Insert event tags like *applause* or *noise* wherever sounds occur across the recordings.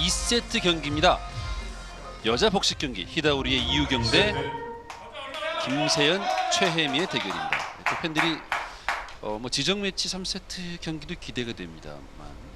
2세트 경기입니다. 여자 복식 경기 히다우리의 이유경 대 김세연 최혜미의 대결입니다. 또 팬들이 어, 뭐 지정 매치 3세트 경기도 기대가 됩니다만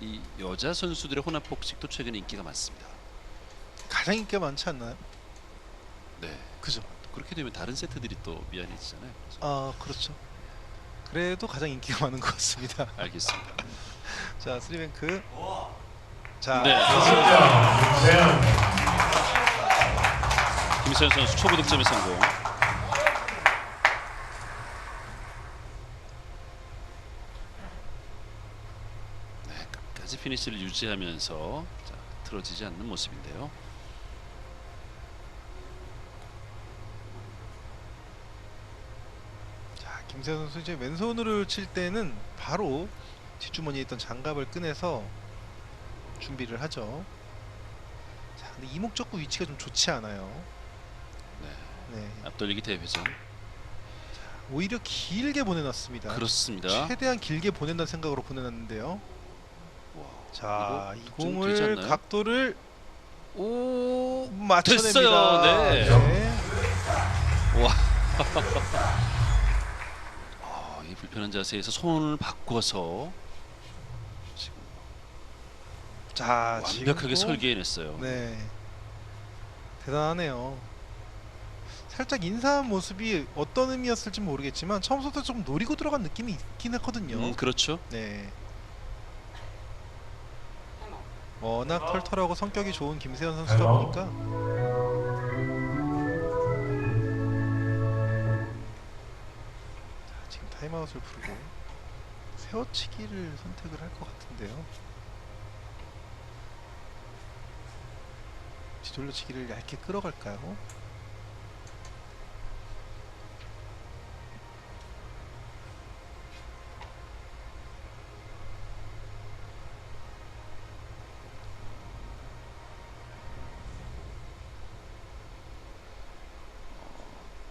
이 여자 선수들의 혼합 복식도 최근에 인기가 많습니다. 가장 인기가 많지 않나요? 네. 그죠? 그렇게 되면 다른 세트들이 또 미안해지잖아요. 그래서 아 그렇죠. 그래도 가장 인기가 많은 것 같습니다. 알겠습니다. *laughs* 자 스리뱅크. 자 네. 김세연 선수 초구 득점의 성공. 네, 끝까지 피니시를 유지하면서 자, 틀어지지 않는 모습인데요. 자 김세현 선수 이제 왼손으로 칠 때는 바로 뒷주머니에 있던 장갑을 꺼내서 준비를 하죠. 자 근데 이목적구 위치가 좀 좋지 않아요. 네, 네. 앞돌리기 대회전. 오히려 길게 보내놨습니다. 그렇습니다. 최대한 길게 보낸다는 생각으로 보내놨는데요. 와, 자, 이좀 공을? 각도를 오, 맞춰냅니다. 됐어요. 네. 와. *laughs* 아, 이 불편한 자세에서 손을 바꿔서 자, 완벽하게 설계해냈어요. 네. 대단하네요. 살짝 인사한 모습이 어떤 의미였을지 모르겠지만 처음부터 좀 노리고 들어간 느낌이 있긴 했거든요. 음, 그렇죠. 네. 워낙 털털하고 성격이 좋은 김세현 선수다 보니까 자, 지금 타임아웃을 부르고 세워치기를 선택을 할 것 같은데요. 뒤돌려치기를 얇게 끌어갈까요?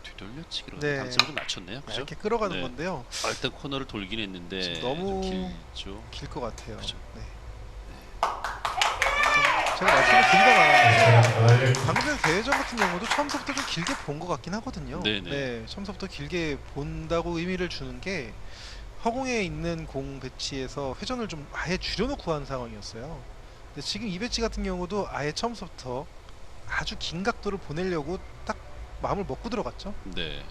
뒤돌려치기로 네. 방점을 좀 맞췄네요. 그죠? 얇게 끌어가는 네. 건데요. 아, 일단 코너를 돌긴 했는데 지금 너무- 좀 길죠. 길 것 같아요. 그죠. 네. 제가 말씀을 드리다 말았는데 방금 전에 대회전 같은 경우도 처음부터 좀 길게 본 것 같긴 하거든요. 네네. 네, 처음부터 길게 본다고 의미를 주는 게 허공에 있는 공 배치에서 회전을 좀 아예 줄여놓고 한 상황이었어요. 근데 지금 이 배치 같은 경우도 아예 처음부터 아주 긴 각도를 보내려고 딱 마음을 먹고 들어갔죠. 네.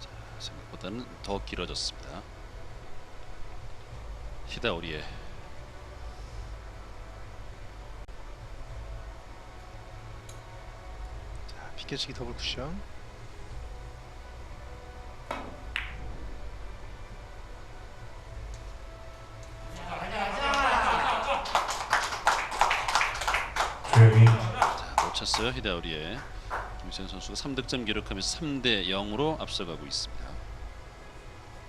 자, 생각보다는 더 길어졌습니다. 히다오리에 자, 비껴치기 더블 쿠션. 자, 놓쳤어요 히다오리에 김세현 선수가 3득점 기록하면서 3대 0으로 앞서가고 있습니다.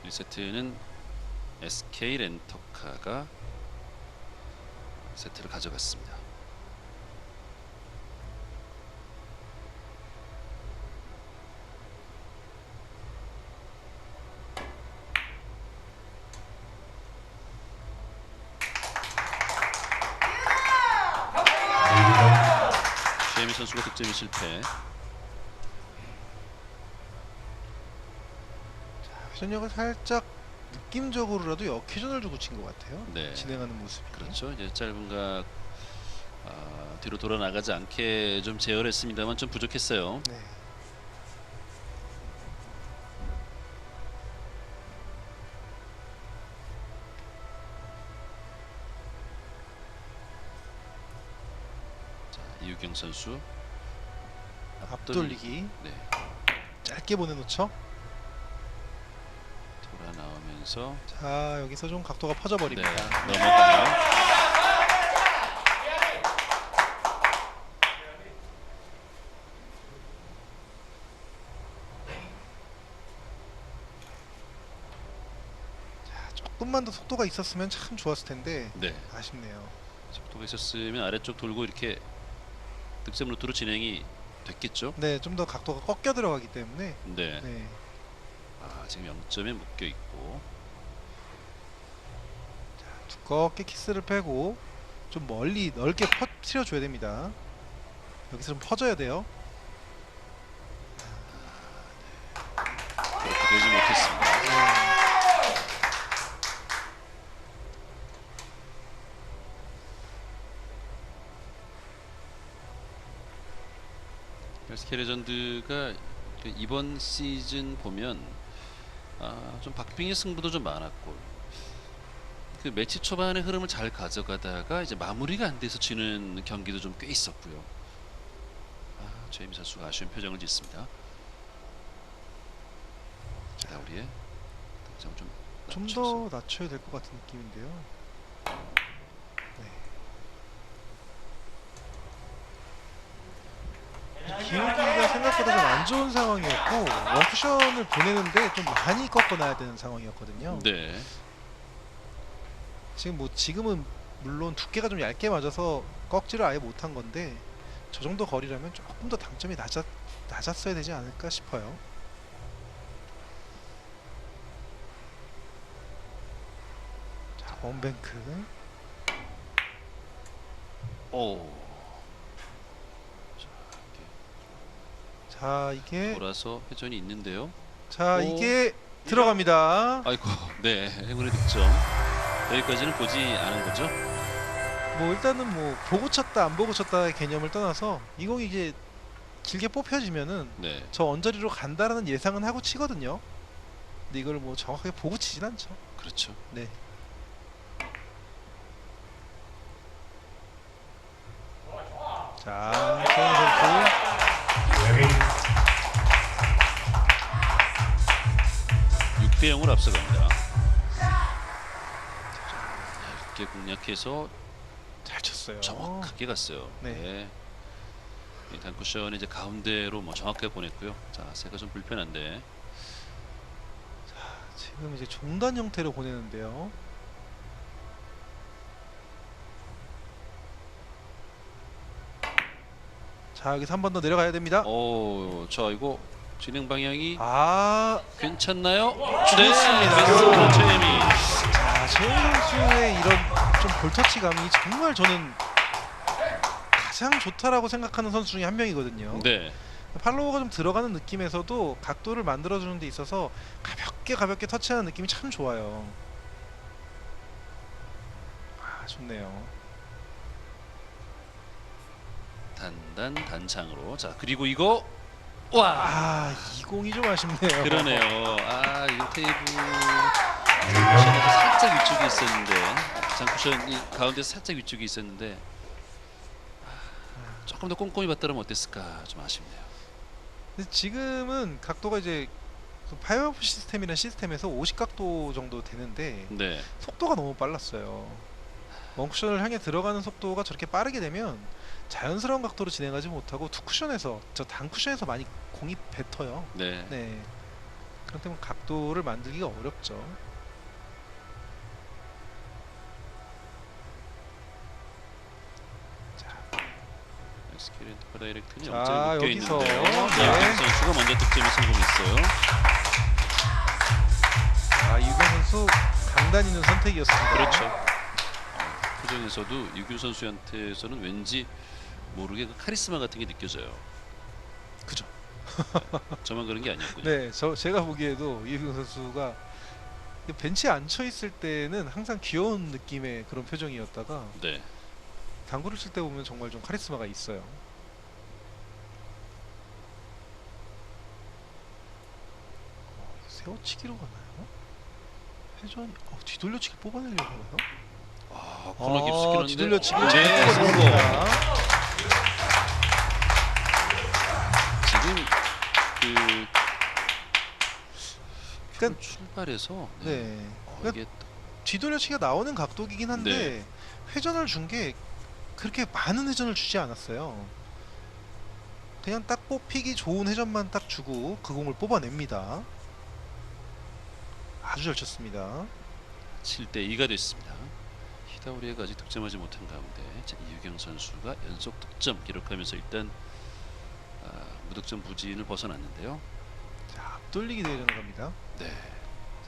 1세트는 SK 렌터카가 세트를 가져갔습니다. 선수가 득점이 실패. 회전력을 살짝 느낌적으로라도 역회전을 주고 친 것 같아요. 네. 진행하는 모습이. 그렇죠. 이제 짧은 각 아, 뒤로 돌아 나가지 않게 좀 제어했습니다만 좀 부족했어요. 네. 자, 이유경 선수 앞돌리기 네, 짧게 보내놓죠. 돌아 나오면서 자 여기서 좀 각도가 네, 퍼져버립니다. 넘어가요. 자, 조금만 더 속도가 있었으면 참 좋았을 텐데 네, 아쉽네요. 속도가 있었으면 아래쪽 돌고 이렇게 득점 루트로 진행이 됐겠죠. 네, 좀 더 각도가 꺾여 들어가기 때문에 네, 네. 아, 지금 0점에 묶여 있고 두껍게 키스를 빼고 좀 멀리 넓게 퍼뜨려 줘야 됩니다. 여기서 좀 퍼져야 돼요. 그렇게 되지 못했습니다. SK 레전드가 그 이번 시즌 보면 아, 좀 박빙의 승부도 좀 많았고 그 매치 초반의 흐름을 잘 가져가다가 이제 마무리가 안 돼서 지는 경기도 좀 꽤 있었고요. 아, 최임 선수가 아쉬운 표정을 짓습니다. 자, 우리의 좀. 더 낮춰야 될 것 같은 느낌인데요. 기울기가 생각보다 좀 안 좋은 상황이었고 원쿠션을 보내는데 좀 많이 꺾어놔야 되는 상황이었거든요. 네. 지금 뭐 지금은 물론 두께가 좀 얇게 맞아서 꺾지를 아예 못한 건데 저 정도 거리라면 조금 더 당점이 낮았 낮았어야 되지 않을까 싶어요. 자 원뱅크 오. 자 이게 돌아서 회전이 있는데요. 자 오. 이게 들어갑니다. 아이고, 네, 행운의 득점. 여기까지는 보지 않은 거죠? 뭐 일단은 뭐 보고 쳤다 안 보고 쳤다의 개념을 떠나서 이 공이 이게 길게 뽑혀지면은 네. 저 언저리로 간다라는 예상은 하고 치거든요. 근데 이걸 뭐 정확하게 보고 치진 않죠. 그렇죠. 네. 자, 최현 선수. 6대 0을 앞서갑니다. 얇게 공략해서 잘 쳤어요. 정확하게 갔어요. 네. 네. 이 단쿠션이 이제 가운데로 뭐 정확하게 보냈고요. 자, 세가 좀 불편한데. 지금 이제 종단 형태로 보내는데요. 자, 여기서 한 번 더 내려가야 됩니다. 오, 자 이거 진행 방향이 아, 괜찮나요? 좋습니다. 네, 좋습니다. 최혜미. 자, 최현 선수의 이런 좀 볼터치감이 정말 저는 가장 좋다라고 생각하는 선수 중에 한 명이거든요. 네. 팔로우가 좀 들어가는 느낌에서도 각도를 만들어주는 데 있어서 가볍게 가볍게 터치하는 느낌이 참 좋아요. 아 좋네요. 단단 단창으로. 자, 그리고 이거 와. 아 이 공이 좀 아쉽네요. 그러네요. 아, 이거 테이블 쿠션에서 살짝 위쪽에 있었는데 장쿠션이 가운데 살짝 위쪽에 있었는데 아, 조금 더 꼼꼼히 봤더라면 어땠을까 좀 아쉽네요. 근데 지금은 각도가 이제 그 파이어프 시스템이라는 시스템에서 50각도 정도 되는데 네, 속도가 너무 빨랐어요. 원쿠션을 향해 들어가는 속도가 저렇게 빠르게 되면 자연스러운 각도로 진행하지 못하고 투 쿠션에서 저 단 쿠션에서 많이 공이 뱉어요. 네, 네. 그렇기 때문에 각도를 만들기가 어렵죠. SK 렌터카 다이렉트는 자, 영점이 묶여 여기서, 있는데요. 네. 이학균 선수가 먼저 득점에 성공했어요. 아 유경 선수 강단 있는 선택이었습니다. 그렇죠. 어, 표정에서도 이규 선수한테서는 왠지 모르게 그 카리스마 같은 게 느껴져요. 그죠. 저만 그런 게 아니었군요. 네, 저 제가 보기에도 이유경 선수가 벤치에 앉혀 있을 때는 항상 귀여운 느낌의 그런 표정이었다가 네. 당구를 칠 때 보면 정말 좀 카리스마가 있어요. 어, 세워치기로 가나요? 회전이 어, 뒤돌려치기 뽑아내려고 하나요? 아, 코너 깊숙이 아, 뒤돌려치기 네, 성공. 지금 그 그러니까- 출발해서 네. 네. 어, 그러니까 이게 뒤돌려치기가 나오는 각도이긴 한데 네. 회전을 준 게 그렇게 많은 회전을 주지 않았어요. 그냥 딱 뽑히기 좋은 회전만 딱 주고 그 공을 뽑아냅니다. 아주 잘 쳤습니다. 7대 2가 됐습니다. 히다우리가 아직 득점하지 못한 가운데 자, 이유경 선수가 연속 득점 기록하면서 일단 아, 무득점 부진을 벗어났는데요. 자, 앞돌리기 대회전 갑니다. 네.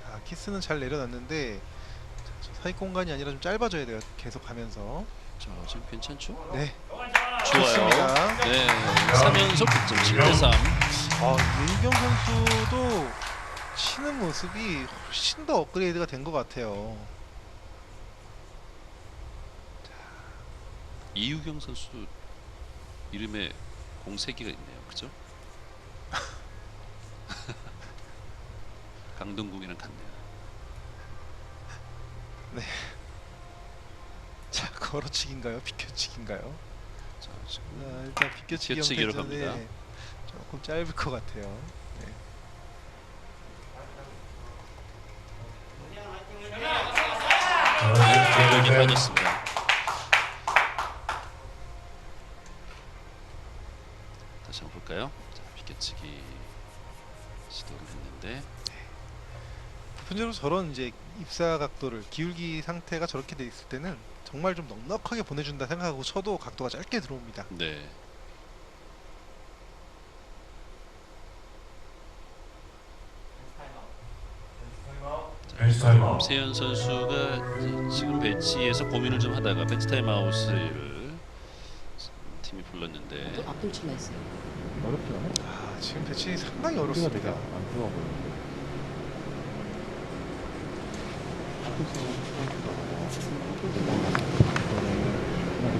자, 키스는 잘 내려놨는데 자, 저 사이 공간이 아니라 좀 짧아져야 돼요. 계속 가면서. 자, 지금 괜찮죠? 네, 좋아요. 좋습니다. 네, 3연속 득점 7대 3. 아, 이유경 선수도 치는 모습이 훨씬 더 업그레이드가 된 것 같아요. 이유경 선수 이름에 공세기가 있네요. 그죠? 강동궁이랑 같네요. 자, 걸어치기인가요? 비켜치기인가요? 자, 지금 아, 일단 비껴치기 비껴치기로 형태전에 갑니다. 조금 짧을 것 같아요. 네. 공격에 빠졌습니다. 저런 이제 입사 각도를 기울기 상태가 저렇게 돼 있을 때는 정말 좀 넉넉하게 보내준다 생각하고 쳐도 각도가 짧게 들어옵니다. 네. 세현 선수가 지금 배치에서 고민을 좀 하다가 벤치 타임 아웃을 팀이 불렀는데 또 앞돌 칠라 했어요. 어렵지 않아? 아, 지금 배치 상당히 어렵습니다. 안 보여.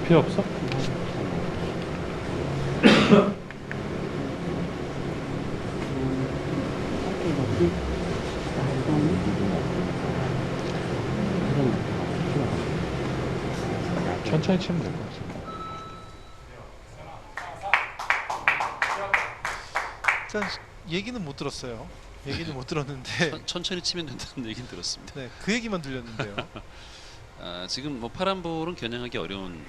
필요 없어? 천천히 치면 될 것 같아. 일단 얘기는 못 들었어요. 얘기는 못 들었는데 천- 천천히 치면 된다는 얘기는 들었습니다. 네, 그 얘기만 들렸는데요. *laughs* 아, 지금 뭐 파란 볼은 겨냥하기 어려운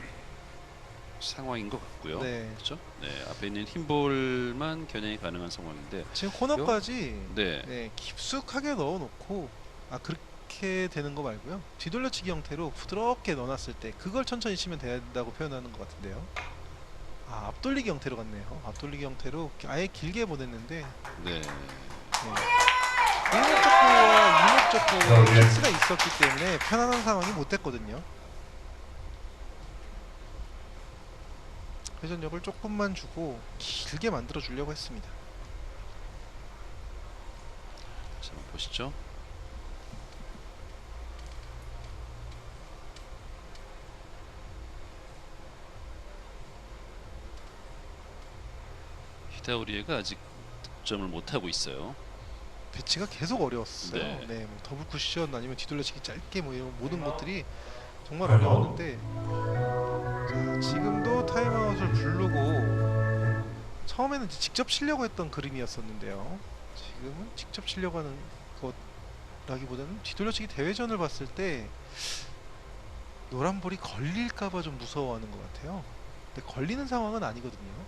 상황인 것 같고요. 네. 그렇죠? 네, 앞에 있는 흰 볼만 겨냥이 가능한 상황인데, 지금 코너까지 네, 네, 깊숙하게 넣어놓고 아 그렇게 되는 거 말고요. 뒤돌려치기 형태로 부드럽게 넣어놨을 때 그걸 천천히 치면 된다고 표현하는 것 같은데요. 아 앞돌리기 형태로 갔네요. 앞돌리기 형태로 아예 길게 보냈는데 네, 이목적구와 이목적구의 네. 키스가 있었기 때문에 편안한 상황이 못 됐거든요. 회전력을 조금만 주고 길게 만들어 주려고 했습니다. 다시 한번 보시죠. 히다우리에가 아직 득점을 못 하고 있어요. 배치가 계속 어려웠어요. 네. 네, 뭐 더블 쿠션 아니면 뒤돌려치기 짧게 뭐 이런 모든 것들이 정말. 어려웠는데 자, 지금도 타임아웃을 부르고 처음에는 이제 직접 치려고 했던 그림이었었는데요. 지금은 직접 치려고 하는 것라기보다는 뒤돌려치기 대회전을 봤을 때 노란 볼이 걸릴까봐 좀 무서워하는 것 같아요. 근데 걸리는 상황은 아니거든요.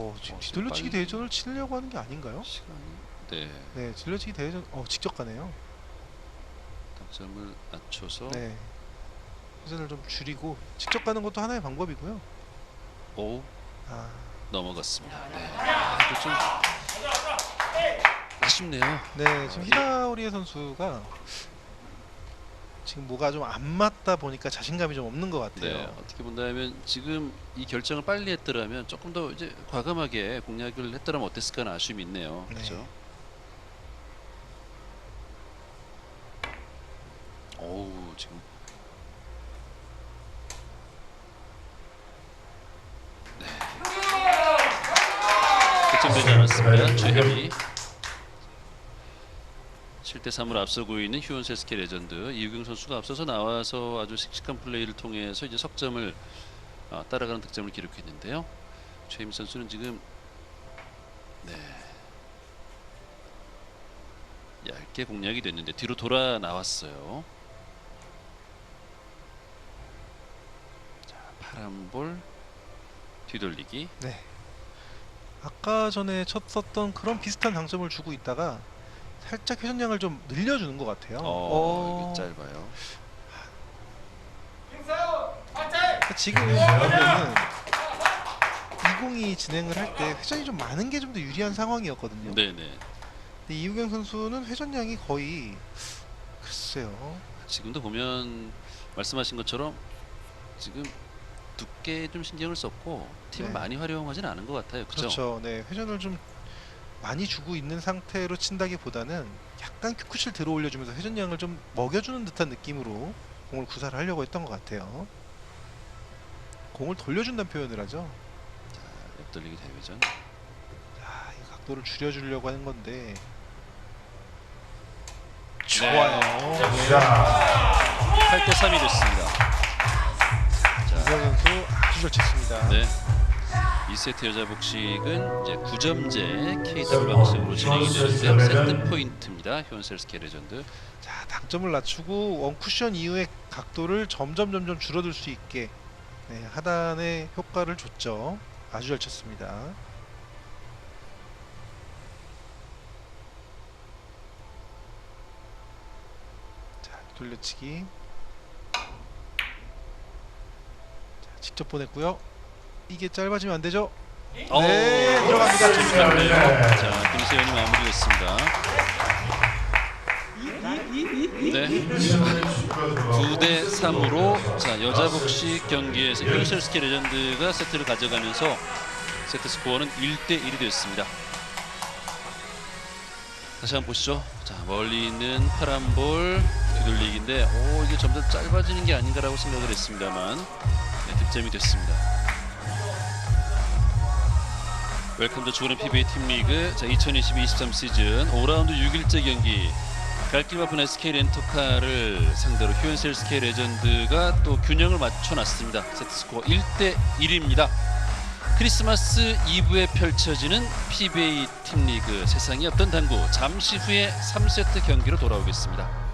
어, 지금 어, 지금 뒤돌려치기 빨리- 대회전을 치려고 하는 게 아닌가요? 시간이 네, 네, 뒤돌려치기 대회전 어 직접 가네요. 득점을 낮춰서 네, 회전을 좀 줄이고 직접 가는 것도 하나의 방법이고요. 오 아, 넘어갔습니다. 네, 이거 좀 아쉽네요. 네, 지금 히다우리에 선수가 지금 뭐가 좀 안 맞다 보니까 자신감이 좀 없는 것 같아요. 네, 어떻게 본다면 지금 이 결정을 빨리 했더라면 조금 더 이제 과감하게 공략을 했더라면 어땠을까 하는 아쉬움이 있네요. 네. 그렇죠? 어우 지금 네. 득점되지 않았습니다. 최혜리 7대 3을 앞서고 있는 휴원 세스케 레전드 이유경 선수가 앞서서 나와서 아주 씩씩한 플레이를 통해서 이제 석점을 아, 따라가는 득점을 기록했는데요. 최임 선수는 지금 네 얇게 공략이 됐는데 뒤로 돌아 나왔어요. 자 파란 볼 뒤돌리기 네. 아까 전에 쳤었던 그런 비슷한 장점을 주고 있다가 살짝 회전량을 좀 늘려주는 것 같아요. 어, 어, 이게 짧아요. 그러니까 지금 보면은 이공이 진행을 할 때 회전이 좀 많은 게 좀 더 유리한 상황이었거든요. 네네. 근데 이우경 선수는 회전량이 거의 글쎄요. 지금도 보면 말씀하신 것처럼 지금 두께 좀 신경을 썼고 팀 네. 많이 활용하진 않은 것 같아요. 그렇죠? 그렇죠. 네, 회전을 좀 많이 주고 있는 상태로 친다기보다는 약간 큐쿠실 들어 올려주면서 회전량을 좀 먹여주는 듯한 느낌으로 공을 구사를 하려고 했던 것 같아요. 공을 돌려준다는 표현을 하죠. 자, 옆돌리기 대회전. 자, 이 각도를 줄여주려고 하는 건데 네. 좋아요. 자, 8대 3이 됐습니다. 자, 이우경 선수 아주 잘 쳤습니다. 네. 2세트 여자 복식은 이제 9점제 KW 방식으로 진행이 되는데요. 세트 포인트입니다. 효은셀스케 레전드. 자, 당점을 낮추고 원 쿠션 이후의 각도를 점점 점점 줄어들 수 있게 네, 하단의 효과를 줬죠. 아주 잘 쳤습니다. 자, 돌려치기. 자, 직접 보냈고요. 이게 짧아지면 안 되죠? 어, 네, 들어갑니다. 좋네요. 자, 김세현이 마무리했습니다. 네. 9대 3으로 자 여자 복식 경기에서 효셀스키 레전드가 세트를 가져가면서 세트 스코어는 1대 1이 됐습니다. 다시 한번 보시죠. 자 멀리 있는 파란 볼 뒤돌리기인데 오 이게 점점 짧아지는 게 아닌가라고 생각을 했습니다만 네, 득점이 됐습니다. 웰컴 더 주그런 PBA 팀 리그 자 2022-23 시즌 5라운드 6일째 경기 갈길 바쁜 SK 렌터카를 상대로 휴엔셀 SK 레전드가 또 균형을 맞춰놨습니다. 세트 스코어 1대 1입니다. 크리스마스 이브에 펼쳐지는 PBA 팀 리그 세상의 어떤 당구 잠시 후에 3세트 경기로 돌아오겠습니다.